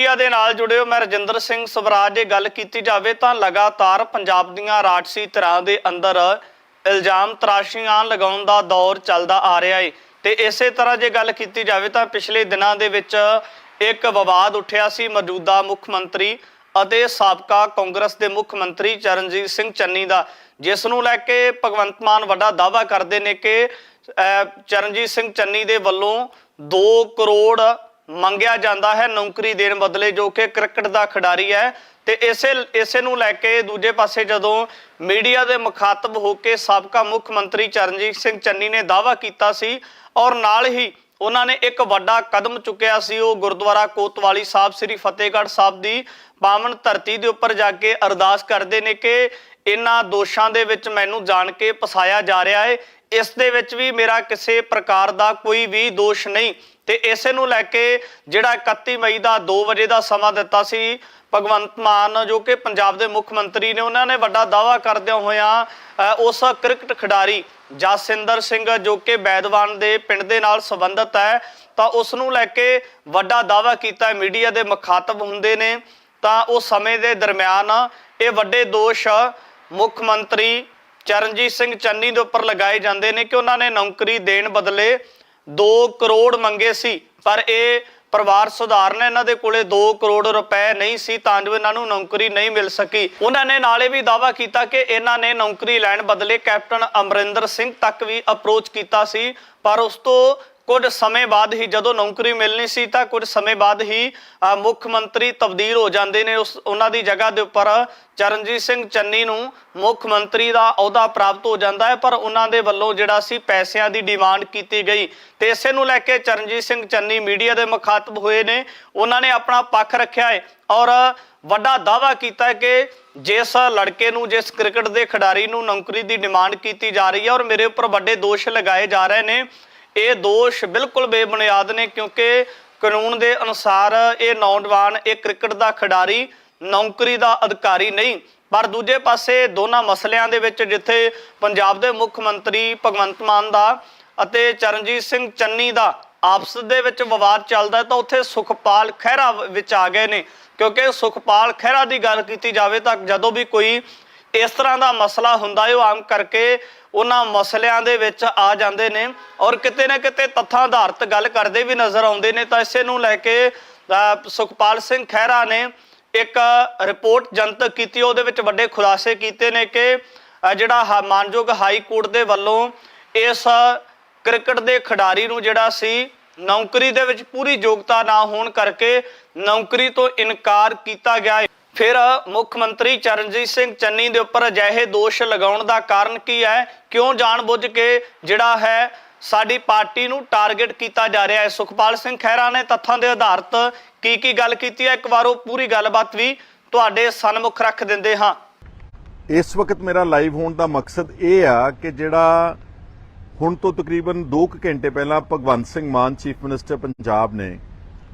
Media ਦੇ ਨਾਲ ਜੁੜਿਓ ਮੈਂ ਰਜਿੰਦਰ ਸਿੰਘ ਸਵਰਾਜ। ਜੇ ਗੱਲ ਕੀਤੀ ਜਾਵੇ ਤਾਂ ਲਗਾਤਾਰ ਪੰਜਾਬ ਦੀਆਂ ਰਾਜਸੀ ਧਿਰਾਂ ਦੇ ਅੰਦਰ ਇਲਜ਼ਾਮ ਤਰਾਸ਼ੀਆਂ ਲਗਾਉਣ ਦਾ ਦੌਰ ਚੱਲਦਾ ਆ ਰਿਹਾ ਹੈ ਤੇ ਇਸੇ ਤਰ੍ਹਾਂ ਜੇ ਗੱਲ ਕੀਤੀ ਜਾਵੇ ਤਾਂ ਪਿਛਲੇ ਦਿਨਾਂ ਦੇ ਵਿੱਚ ਇੱਕ ਵਿਵਾਦ ਉੱਠਿਆ ਸੀ ਮੌਜੂਦਾ ਮੁੱਖ ਮੰਤਰੀ ਅਤੇ ਸਾਬਕਾ ਕਾਂਗਰਸ ਦੇ ਮੁੱਖ ਮੰਤਰੀ ਚਰਨਜੀਤ ਸਿੰਘ ਚੰਨੀ ਦਾ ਜਿਸ ਨੂੰ ਲੈ ਕੇ ਭਗਵੰਤ ਮਾਨ ਵੱਡਾ ਦਾਅਵਾ ਕਰਦੇ ਨੇ ਕਿ ਅਹ, ਚਰਨਜੀਤ ਸਿੰਘ ਚੰਨੀ ਦੇ ਵੱਲੋਂ 2 ਕਰੋੜ ਮੰਗਿਆ ਜਾਂਦਾ ਹੈ ਨੌਕਰੀ ਦੇਣ ਬਦਲੇ, ਜੋ ਕਿ ਕ੍ਰਿਕਟ ਦਾ ਖਿਡਾਰੀ ਹੈ। ਤੇ ਇਸੇ ਇਸੇ ਨੂੰ ਲੈ ਕੇ ਦੂਜੇ ਪਾਸੇ ਜਦੋਂ ਮੀਡੀਆ ਦੇ ਮੁਖਾਤਬ ਹੋ ਕੇ ਸਾਬਕਾ ਮੁੱਖ ਮੰਤਰੀ ਚਰਨਜੀਤ ਸਿੰਘ ਚੰਨੀ ਨੇ ਦਾਅਵਾ ਕੀਤਾ ਸੀ ਔਰ ਨਾਲ ਹੀ ਉਹਨਾਂ ਨੇ ਇੱਕ ਵੱਡਾ ਕਦਮ ਚੁੱਕਿਆ ਸੀ, ਉਹ ਗੁਰਦੁਆਰਾ ਕੋਤਵਾਲੀ ਸਾਹਿਬ, ਸ੍ਰੀ ਫਤਿਹਗੜ੍ਹ ਸਾਹਿਬ ਦੀ ਪਾਵਨ ਧਰਤੀ ਦੇ ਉੱਪਰ ਜਾ ਕੇ ਅਰਦਾਸ ਕਰਦੇ ਨੇ ਕਿ ਇਹਨਾਂ ਦੋਸ਼ਾਂ ਦੇ ਵਿੱਚ ਮੈਨੂੰ ਜਾਣ ਕੇ ਫਸਾਇਆ ਜਾ ਰਿਹਾ ਹੈ। ਇਸ ਦੇ ਵਿੱਚ ਵੀ ਮੇਰਾ ਕਿਸੇ ਪ੍ਰਕਾਰ ਦਾ ਕੋਈ ਵੀ ਦੋਸ਼ ਨਹੀਂ। ਤੇ ਇਸੇ ਨੂੰ ਲੈ ਕੇ ਜਿਹੜਾ 31 ਮਈ ਦਾ 2 ਵਜੇ ਦਾ ਸਮਾਂ ਦਿੱਤਾ ਸੀ, ਭਗਵੰਤ ਮਾਨ, ਜੋ ਕਿ ਪੰਜਾਬ ਦੇ ਮੁੱਖ ਮੰਤਰੀ ਨੇ, ਉਹਨਾਂ ਨੇ ਵੱਡਾ ਦਾਅਵਾ ਕਰਦਿਆਂ ਹੋਇਆਂ ਉਸ ਕ੍ਰਿਕਟ ਖਿਡਾਰੀ ਜਸਿੰਦਰ ਸਿੰਘ, ਜੋ ਕਿ ਬੈਦਵਾਨ ਦੇ ਪਿੰਡ ਦੇ ਨਾਲ ਸੰਬੰਧਿਤ ਹੈ, ਤਾਂ ਉਸ ਨੂੰ ਲੈ ਕੇ ਵੱਡਾ ਦਾਅਵਾ ਕੀਤਾ। ਮੀਡੀਆ ਦੇ ਮੁਖਾਤਬ ਹੁੰਦੇ ਨੇ। ਤਾਂ ਉਸ ਸਮੇਂ ਦੇ ਦਰਮਿਆਨ ਇਹ ਵੱਡੇ ਦੋਸ਼ ਮੁੱਖ ਮੰਤਰੀ ਚਰਨਜੀਤ ਸਿੰਘ ਚੰਨੀ ਦੇ ਉੱਪਰ ਲਗਾਏ ਜਾਂਦੇ ਨੇ ਕਿ ਉਹਨਾਂ ਨੇ ਨੌਕਰੀ ਦੇਣ ਬਦਲੇ 2 ਕਰੋੜ ਮੰਗੇ ਸੀ, ਪਰ ਇਹ ਪਰਿਵਾਰ ਸੁਧਾਰਨ ਇਹਨਾਂ ਦੇ ਕੋਲੇ 2 ਕਰੋੜ ਰੁਪਏ ਨਹੀਂ ਸੀ ਤਾਂ ਜੋ ਇਹਨਾਂ ਨੂੰ ਨੌਕਰੀ ਨਹੀਂ ਮਿਲ ਸਕੀ। ਉਹਨਾਂ ਨੇ ਨਾਲੇ ਵੀ ਦਾਅਵਾ ਕੀਤਾ ਕਿ ਇਹਨਾਂ ਨੇ ਨੌਕਰੀ ਲੈਣ ਬਦਲੇ ਕੈਪਟਨ ਅਮਰਿੰਦਰ ਸਿੰਘ ਤੱਕ ਵੀ ਅਪਰੋਚ ਕੀਤਾ ਸੀ, ਪਰ ਉਸ ਤੋਂ ਕੁਝ ਸਮੇਂ ਬਾਅਦ ਹੀ ਜਦੋਂ ਨੌਕਰੀ ਮਿਲਣੀ ਸੀ ਤਾਂ ਕੁਝ ਸਮੇਂ ਬਾਅਦ ਹੀ ਮੁੱਖ ਮੰਤਰੀ ਤਬਦੀਲ ਹੋ ਜਾਂਦੇ ਨੇ ਉਸ, ਉਹਨਾਂ ਦੀ ਜਗ੍ਹਾ ਦੇ ਉੱਪਰ ਚਰਨਜੀਤ ਸਿੰਘ ਚੰਨੀ ਨੂੰ ਮੁੱਖ ਮੰਤਰੀ ਦਾ ਅਹੁਦਾ ਪ੍ਰਾਪਤ ਹੋ ਜਾਂਦਾ ਹੈ, ਪਰ ਉਹਨਾਂ ਦੇ ਵੱਲੋਂ ਜਿਹੜਾ ਸੀ ਪੈਸਿਆਂ ਦੀ ਡਿਮਾਂਡ ਕੀਤੀ ਗਈ। ਤੇ ਇਸੇ ਨੂੰ ਲੈ ਕੇ ਚਰਨਜੀਤ ਸਿੰਘ ਚੰਨੀ ਮੀਡੀਆ ਦੇ ਮੁਖਾਤਬ ਹੋਏ ਨੇ। ਉਹਨਾਂ ਨੇ ਆਪਣਾ ਪੱਖ ਰੱਖਿਆ ਹੈ ਔਰ ਵੱਡਾ ਦਾਅਵਾ ਕੀਤਾ ਕਿ ਜਿਸ ਲੜਕੇ ਨੂੰ, ਜਿਸ ਕ੍ਰਿਕਟ ਦੇ ਖਿਡਾਰੀ ਨੂੰ ਨੌਕਰੀ ਦੀ ਡਿਮਾਂਡ ਕੀਤੀ ਜਾ ਰਹੀ ਹੈ ਔਰ ਮੇਰੇ ਉੱਪਰ ਵੱਡੇ ਦੋਸ਼ ਲਗਾਏ ਜਾ ਰਹੇ ਨੇ ਇਹ ਦੋਸ਼ ਬਿਲਕੁਲ ਬੇਬੁਨਿਆਦ ਨੇ ਕਿਉਂਕਿ ਕਾਨੂੰਨ ਦੇ ਅਨੁਸਾਰ ਇਹ ਨੌਜਵਾਨ, ਇਹ ਕ੍ਰਿਕਟ ਦਾ ਖਿਡਾਰੀ, ਨੌਕਰੀ ਦਾ ਅਧਿਕਾਰੀ ਨਹੀਂ। ਪਰ ਦੂਜੇ ਪਾਸੇ ਦੋਨਾਂ ਮਸਲਿਆਂ ਦੇ ਵਿੱਚ ਜਿੱਥੇ ਪੰਜਾਬ ਦੇ ਮੁੱਖ ਮੰਤਰੀ ਭਗਵੰਤ ਮਾਨ ਦਾ ਅਤੇ ਚਰਨਜੀਤ ਸਿੰਘ ਚੰਨੀ ਦਾ ਆਪਸ ਦੇ ਵਿੱਚ ਵਿਵਾਦ ਚੱਲਦਾ ਤਾਂ ਉੱਥੇ ਸੁਖਪਾਲ ਖਹਿਰਾ ਵਿੱਚ ਆ ਗਏ ਨੇ। ਕਿਉਂਕਿ ਸੁਖਪਾਲ ਖਹਿਰਾ ਦੀ ਗੱਲ ਕੀਤੀ ਜਾਵੇ ਤਾਂ ਜਦੋਂ ਵੀ ਕੋਈ ਇਸ ਤਰ੍ਹਾਂ ਦਾ ਮਸਲਾ ਹੁੰਦਾ ਹੈ, ਉਹ ਆਮ ਕਰਕੇ ਉਹਨਾਂ ਮਸਲਿਆਂ ਦੇ ਵਿੱਚ ਆ ਜਾਂਦੇ ਨੇ ਔਰ ਕਿਤੇ ਨਾ ਕਿਤੇ ਤੱਥਾਂ ਆਧਾਰਿਤ ਗੱਲ ਕਰਦੇ ਵੀ ਨਜ਼ਰ ਆਉਂਦੇ ਨੇ, ਤਾਂ ਇਸੇ ਨੂੰ ਲੈ ਕੇ ਸੁਖਪਾਲ ਸਿੰਘ ਖਹਿਰਾ ਨੇ ਇੱਕ ਰਿਪੋਰਟ ਜਨਤਕ ਕੀਤੀ, ਉਹਦੇ ਵਿੱਚ ਵੱਡੇ ਖੁਲਾਸੇ ਕੀਤੇ ਨੇ ਕਿ ਜਿਹੜਾ ਹਾ- ਮਾਨਯੋਗ ਹਾਈ ਕੋਰਟ ਦੇ ਵੱਲੋਂ ਇਸ ਕ੍ਰਿਕਟ ਦੇ ਖਿਡਾਰੀ ਨੂੰ ਜਿਹੜਾ ਸੀ, ਨੌਕਰੀ ਦੇ ਵਿੱਚ ਪੂਰੀ ਯੋਗਤਾ ਨਾ ਹੋਣ ਕਰਕੇ ਨੌਕਰੀ ਤੋਂ ਇਨਕਾਰ ਕੀਤਾ ਗਿਆ ਫਿਰ ਮੁੱਖ ਮੰਤਰੀ ਚਰਨਜੀਤ ਸਿੰਘ ਚੰਨੀ ਦੇ ਉੱਪਰ ਅਜਿਹੇ ਦੋਸ਼ ਲਗਾਉਣ ਦਾ ਕਾਰਨ ਕੀ ਹੈ? ਕਿਉਂ ਜਾਣਬੁੱਝ ਕੇ ਜਿਹੜਾ ਹੈ ਸਾਡੀ ਪਾਰਟੀ ਨੂੰ ਟਾਰਗੇਟ ਕੀਤਾ ਜਾ ਰਿਹਾ ਹੈ? ਸੁਖਪਾਲ ਸਿੰਘ ਖਹਿਰਾ ਨੇ ਤੱਥਾਂ ਦੇ ਆਧਾਰਤ ਕੀ ਕੀ ਗੱਲ ਕੀਤੀ ਹੈ? ਇੱਕ ਵਾਰ ਉਹ ਪੂਰੀ ਗੱਲਬਾਤ ਵੀ ਤੁਹਾਡੇ ਸਨਮੁਖ ਰੱਖ ਦਿੰਦੇ ਹਾਂ। ਇਸ ਵਕਤ ਮੇਰਾ ਲਾਈਵ ਹੋਣ ਦਾ ਮਕਸਦ ਇਹ ਆ ਕਿ ਜਿਹੜਾ ਹੁਣ ਤੋਂ ਤਕਰੀਬਨ 2 ਘੰਟੇ ਪਹਿਲਾਂ ਭਗਵੰਤ ਸਿੰਘ ਮਾਨ ਚੀਫ ਮਿਨਿਸਟਰ ਪੰਜਾਬ ਨੇ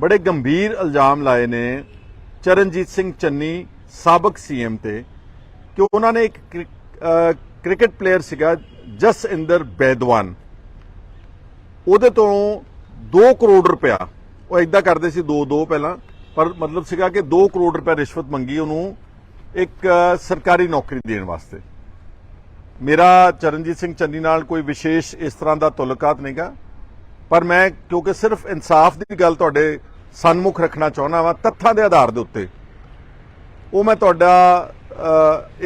ਬੜੇ ਗੰਭੀਰ ਇਲਜ਼ਾਮ ਲਾਏ ਨੇ ਚਰਨਜੀਤ ਸਿੰਘ ਚੰਨੀ, ਸਾਬਕ ਸੀਐਮ ਤੇ, ਕਿ ਉਹਨਾਂ ਨੇ ਇੱਕ ਕ੍ਰਿ- ਕ੍ਰਿਕਟ ਪਲੇਅਰ ਸੀਗਾ ਜਸਇੰਦਰ ਬੈਦਵਾਨ। ਉਹਦੇ ਤੋਂ 2 ਕਰੋੜ ਰੁਪਇਆ, ਉਹ ਇਦਾਂ ਕਰਦੇ ਸੀ 2 2 ਪਹਿਲਾਂ, ਪਰ ਮਤਲਬ ਸੀਗਾ ਕਿ 2 ਕਰੋੜ ਰੁਪਇਆ ਰਿਸ਼ਵਤ ਮੰਗੀ ਉਹਨੂੰ ਇੱਕ ਸਰਕਾਰੀ ਨੌਕਰੀ ਦੇਣ ਵਾਸਤੇ। ਮੇਰਾ ਚਰਨਜੀਤ ਸਿੰਘ ਚੰਨੀ ਨਾਲ ਕੋਈ ਵਿਸ਼ੇਸ਼ ਇਸ ਤਰ੍ਹਾਂ ਦਾ ਤਾਲੁਕਾਤ ਨਹੀਂਗਾ, ਪਰ ਮੈਂ ਕਿਉਂਕਿ ਸਿਰਫ ਇਨਸਾਫ ਦੀ ਗੱਲ ਤੁਹਾਡੇ ਸਨਮੁਖ ਰੱਖਣਾ ਚਾਹੁੰਦਾ ਵਾਂ, ਤੱਥਾਂ ਦੇ ਆਧਾਰ ਦੇ ਉੱਤੇ। ਉਹ ਮੈਂ ਤੁਹਾਡਾ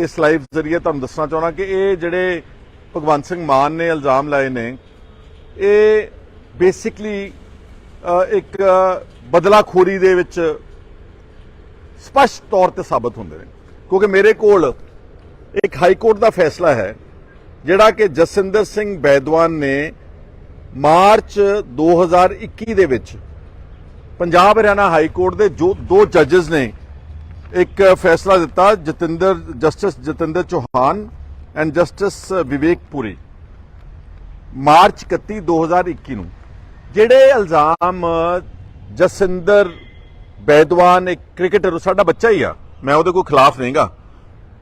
ਇਸ ਲਾਈਵ ਜ਼ਰੀਏ ਤੁਹਾਨੂੰ ਦੱਸਣਾ ਚਾਹੁੰਦਾ ਕਿ ਇਹ ਜਿਹੜੇ ਭਗਵੰਤ ਸਿੰਘ ਮਾਨ ਨੇ ਇਲਜ਼ਾਮ ਲਾਏ ਨੇ, ਇਹ ਬੇਸਿਕਲੀ ਇੱਕ ਬਦਲਾਖੋਰੀ ਦੇ ਵਿੱਚ ਸਪਸ਼ਟ ਤੌਰ ਤੇ ਸਾਬਤ ਹੁੰਦੇ ਨੇ। ਕਿਉਂਕਿ ਮੇਰੇ ਕੋਲ ਇੱਕ ਹਾਈ ਕੋਰਟ ਦਾ ਫੈਸਲਾ ਹੈ, ਜਿਹੜਾ ਕਿ ਜਸਿੰਦਰ ਸਿੰਘ ਬੈਦਵਾਨ ਨੇ ਮਾਰਚ 2021 ਦੇ ਵਿੱਚ ਪੰਜਾਬ ਹਰਿਆਣਾ ਹਾਈ ਕੋਰਟ ਦੇ ਜੋ ਦੋ ਜੱਜਸ ਨੇ ਇੱਕ ਫੈਸਲਾ ਦਿੱਤਾ, Jitendra, justice Jitendra Chauhan and justice Vivek Puri. March 31 2021 ਨੂੰ। ਜਿਹੜੇ ਇਲਜ਼ਾਮ, ਜਸਿੰਦਰ ਬੈਦਵਾਨ ਇੱਕ ਕ੍ਰਿਕਟਰ ਸਾਡਾ ਬੱਚਾ ਹੀ ਆ। ਮੈਂ ਉਹਦੇ ਕੋਈ ਖਿਲਾਫ ਨਹੀਂਗਾ।